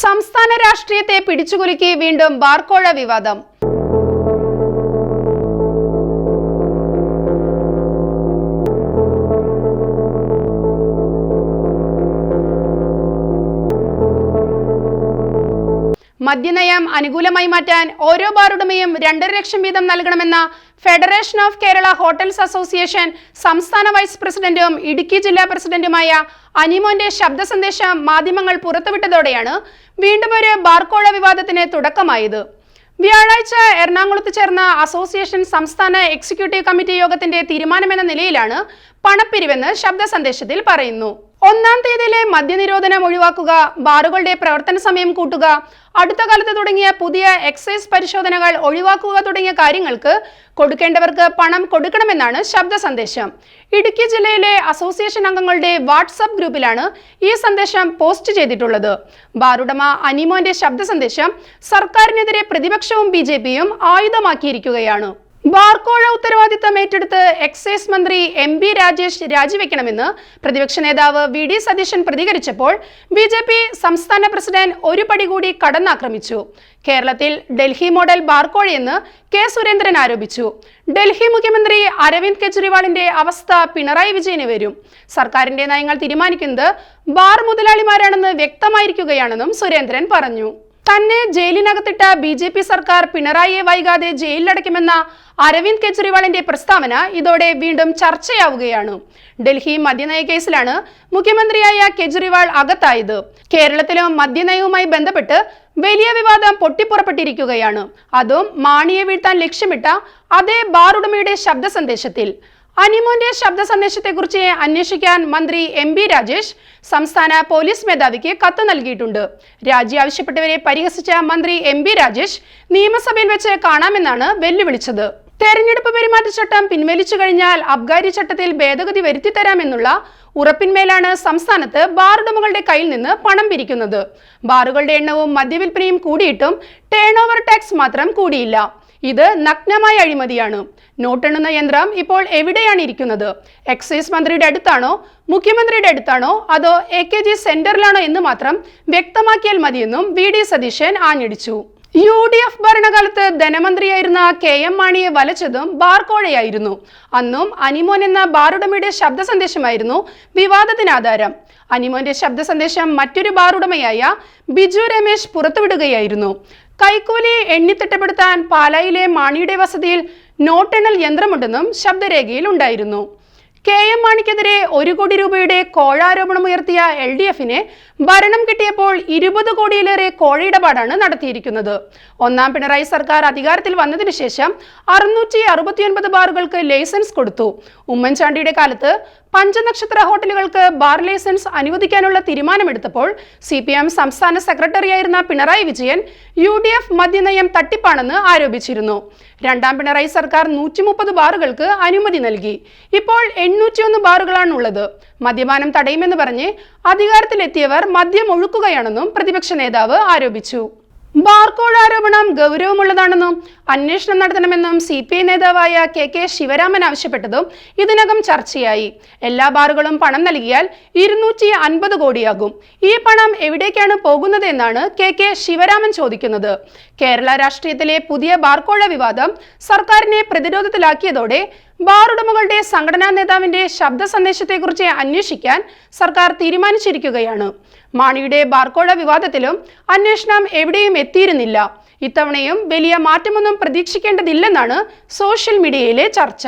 സംസ്ഥാന രാഷ്ട്രീയത്തെ പിടിച്ചുകുലുക്കി വീണ്ടും ബാർക്കോഴ വിവാദം. മദ്യനയം അനുകൂലമായി മാറ്റാൻ ഓരോ ബാറുടമയും രണ്ടര ലക്ഷം വീതം നൽകണമെന്ന federation of Kerala hotels association സംസ്ഥാന വൈസ് പ്രസിഡന്റും ഇടുക്കി ജില്ലാ പ്രസിഡന്റുമായ അനിമോന്റെ ശബ്ദ സന്ദേശം മാധ്യമങ്ങൾ പുറത്തുവിട്ടതോടെയാണ് വീണ്ടും ഒരു ബാർക്കോഴ വിവാദത്തിന് തുടക്കമായത്. വ്യാഴാഴ്ച എറണാകുളത്ത് ചേർന്ന അസോസിയേഷൻ സംസ്ഥാന എക്സിക്യൂട്ടീവ് കമ്മിറ്റി യോഗത്തിന്റെ തീരുമാനമെന്ന നിലയിലാണ് പണപ്പിരിവെന്ന് ശബ്ദ സന്ദേശത്തിൽ പറയുന്നു. ഒന്നാം തീയതിയിലെ മദ്യനിരോധനം ഒഴിവാക്കുക ബാറുകളുടെ പ്രവർത്തന സമയം കൂട്ടുക അടുത്ത കാലത്ത് തുടങ്ങിയ പുതിയ എക്സൈസ് പരിശോധനകൾ ഒഴിവാക്കുക തുടങ്ങിയ കാര്യങ്ങൾക്ക് കൊടുക്കേണ്ടവർക്ക് പണം കൊടുക്കണമെന്നാണ് ശബ്ദ സന്ദേശം. ഇടുക്കി ജില്ലയിലെ അസോസിയേഷൻ അംഗങ്ങളുടെ വാട്സപ്പ് ഗ്രൂപ്പിലാണ് ഈ സന്ദേശം പോസ്റ്റ് ചെയ്തിട്ടുള്ളത്. ബാറുടമ അനിമോന്റെ ശബ്ദ സന്ദേശം സർക്കാരിനെതിരെ പ്രതിപക്ഷവും ബി ആയുധമാക്കിയിരിക്കുകയാണ്. ബാർക്കോഴ ഉത്തരവാദിത്തം ഏറ്റെടുത്ത് എക്സൈസ് മന്ത്രി എം ബി രാജേഷ് രാജിവെക്കണമെന്ന് പ്രതിപക്ഷ നേതാവ് വി ഡി സതീശൻ പ്രതികരിച്ചപ്പോൾ ബി ജെ പി സംസ്ഥാന പ്രസിഡന്റ് ഒരു പടി കൂടി കടന്നാക്രമിച്ചു. കേരളത്തിൽ ഡൽഹി മോഡൽ ബാർക്കോഴയെന്ന് കെ സുരേന്ദ്രൻ ആരോപിച്ചു. ഡൽഹി മുഖ്യമന്ത്രി അരവിന്ദ് കെജ്രിവാളിന്റെ അവസ്ഥ പിണറായി വിജയന് വരും. സർക്കാരിന്റെ നയങ്ങൾ തീരുമാനിക്കുന്നത് ബാർ മുതലാളിമാരാണെന്ന് വ്യക്തമായിരിക്കുകയാണെന്നും സുരേന്ദ്രൻ പറഞ്ഞു. തന്നെ ജയിലിനകത്തിട്ട ബി ജെ പി സർക്കാർ പിണറായിയെ വൈകാതെ ജയിലിലടയ്ക്കുമെന്ന അരവിന്ദ് കെജ്രിവാളിന്റെ പ്രസ്താവന ഇതോടെ വീണ്ടും ചർച്ചയാവുകയാണ്. ഡൽഹി മദ്യനയ കേസിലാണ് മുഖ്യമന്ത്രിയായ കെജ്രിവാൾ അകത്തായത്. കേരളത്തിലും മദ്യനയവുമായി ബന്ധപ്പെട്ട് വലിയ വിവാദം പൊട്ടിപ്പുറപ്പെട്ടിരിക്കുകയാണ്. അതും മാണിയെ വീഴ്ത്താൻ ലക്ഷ്യമിട്ട അതേ ബാർ ഉടമയുടെ ശബ്ദ സന്ദേശത്തിൽ അനിമോന്റെ ശബ്ദ സന്ദേശത്തെക്കുറിച്ച് അന്വേഷിക്കാൻ മന്ത്രി എം ബി രാജേഷ് സംസ്ഥാന പോലീസ് മേധാവിക്ക് കത്ത് നൽകിയിട്ടുണ്ട്. രാജി ആവശ്യപ്പെട്ടവരെ പരിഹസിച്ച മന്ത്രി എം ബി രാജേഷ് നിയമസഭയിൽ വെച്ച് കാണാമെന്നാണ് വെല്ലുവിളിച്ചത്. തെരഞ്ഞെടുപ്പ് പെരുമാറ്റച്ചട്ടം പിൻവലിച്ചു കഴിഞ്ഞാൽ അബ്ഗാരി ചട്ടത്തിൽ ഭേദഗതി വരുത്തിത്തരാമെന്നുള്ള ഉറപ്പിന്മേലാണ് സംസ്ഥാനത്ത് ബാറുടമകളുടെ കയ്യിൽ നിന്ന് പണം പിരിക്കുന്നത്. ബാറുകളുടെ എണ്ണവും മദ്യവിൽപ്പനയും കൂടിയിട്ടും ടേൺ ഓവർ ടാക്സ് മാത്രം കൂടിയില്ല. ഇത് നഗ്നമായ അഴിമതിയാണ്. നോട്ടെണ്ണുന്ന യന്ത്രം ഇപ്പോൾ എവിടെയാണ് ഇരിക്കുന്നത്? എക്സൈസ് മന്ത്രിയുടെ അടുത്താണോ? മുഖ്യമന്ത്രിയുടെ അടുത്താണോ? അതോ എ കെ ജി സെന്ററിലാണോ എന്ന് മാത്രം വ്യക്തമാക്കിയാൽ മതിയെന്നും വി ഡി സതീശൻ ആഞ്ഞടിച്ചു. യു ഡി എഫ് ഭരണകാലത്ത് ധനമന്ത്രിയായിരുന്ന കെ എം മാണിയെ വലച്ചതും ബാർക്കോഴയായിരുന്നു അന്നും അനിമോൻ എന്ന ബാറുടമയുടെ ശബ്ദ സന്ദേശമായിരുന്നു വിവാദത്തിന് ആധാരം അനിമോന്റെ ശബ്ദ സന്ദേശം മറ്റൊരു ബാറുടമയായ ബിജു രമേശ് പുറത്തുവിടുകയായിരുന്നു. കൈക്കൂലി എണ്ണിത്തിട്ടപ്പെടുത്താൻ പാലായിലെ മാണിയുടെ വസതിയിൽ നോട്ടെണ്ണൽ യന്ത്രമുണ്ടെന്നും ശബ്ദരേഖയിൽ ഉണ്ടായിരുന്നു കെ എം മാണിക്കെതിരെ ഒരു കോടി രൂപയുടെ കോഴാരോപണമുയർത്തിയ എൽ ഡി എഫിനെ ഭരണം കിട്ടിയപ്പോൾ ഇരുപത് കോടിയിലേറെ കോഴ ഇടപാടാണ് നടത്തിയിരിക്കുന്നത്. ഒന്നാം പിണറായി സർക്കാർ അധികാരത്തിൽ വന്നതിന് ശേഷം അറുന്നൂറ്റി അറുപത്തിയൊൻപത് ബാറുകൾക്ക് ലൈസൻസ് കൊടുത്തു. ഉമ്മൻചാണ്ടിയുടെ കാലത്ത് പഞ്ചനക്ഷത്ര ഹോട്ടലുകൾക്ക് ബാർ ലൈസൻസ് അനുവദിക്കാനുള്ള തീരുമാനമെടുത്തപ്പോൾ സി പി എം സംസ്ഥാന സെക്രട്ടറിയായിരുന്ന Pinarayi Vijayan U D F മദ്യനയം തട്ടിപ്പാണെന്ന് ആരോപിച്ചിരുന്നു. രണ്ടാം പിണറായി സർക്കാർ നൂറ്റി മുപ്പത് ബാറുകൾക്ക് അനുമതി നൽകി. ഇപ്പോൾ എണ്ണൂറ്റിയൊന്ന് ബാറുകളാണുള്ളത്. മദ്യപാനം തടയുമെന്ന് പറഞ്ഞ് അധികാരത്തിലെത്തിയവർ മദ്യം ഒഴുക്കുകയാണെന്നും പ്രതിപക്ഷ നേതാവ് ആരോപിച്ചു. ബാർക്കോഡ് ആരോപണം ഗൗരവമുള്ളതാണെന്നും അന്വേഷണം നടത്തണമെന്നും സി പി ഐ നേതാവായ കെ കെ ശിവരാമൻ ആവശ്യപ്പെട്ടതും ഇതിനകം ചർച്ചയായി. എല്ലാ ബാറുകളും പണം നൽകിയാൽ ഇരുന്നൂറ്റി അൻപത് കോടിയാകും. ഈ പണം എവിടേക്കാണ് പോകുന്നത് എന്നാണ് കെ കെ ശിവരാമൻ ചോദിക്കുന്നത്. കേരള രാഷ്ട്രീയത്തിലെ പുതിയ ബാർക്കോഴ വിവാദം സർക്കാരിനെ പ്രതിരോധത്തിലാക്കിയതോടെ ബാർ ഉടമകളുടെ സംഘടനാ നേതാവിന്റെ ശബ്ദ സന്ദേശത്തെക്കുറിച്ച് അന്വേഷിക്കാൻ സർക്കാർ തീരുമാനിച്ചിരിക്കുകയാണ്. മാണിയുടെ ബാർക്കോഴ വിവാദത്തിലും അന്വേഷണം എവിടെയും എത്തിയിരുന്നില്ല. ഇത്തവണയും വലിയ മാറ്റമൊന്നും പ്രതീക്ഷിക്കേണ്ടതില്ലെന്നാണ് സോഷ്യൽ മീഡിയയിലെ ചർച്ച.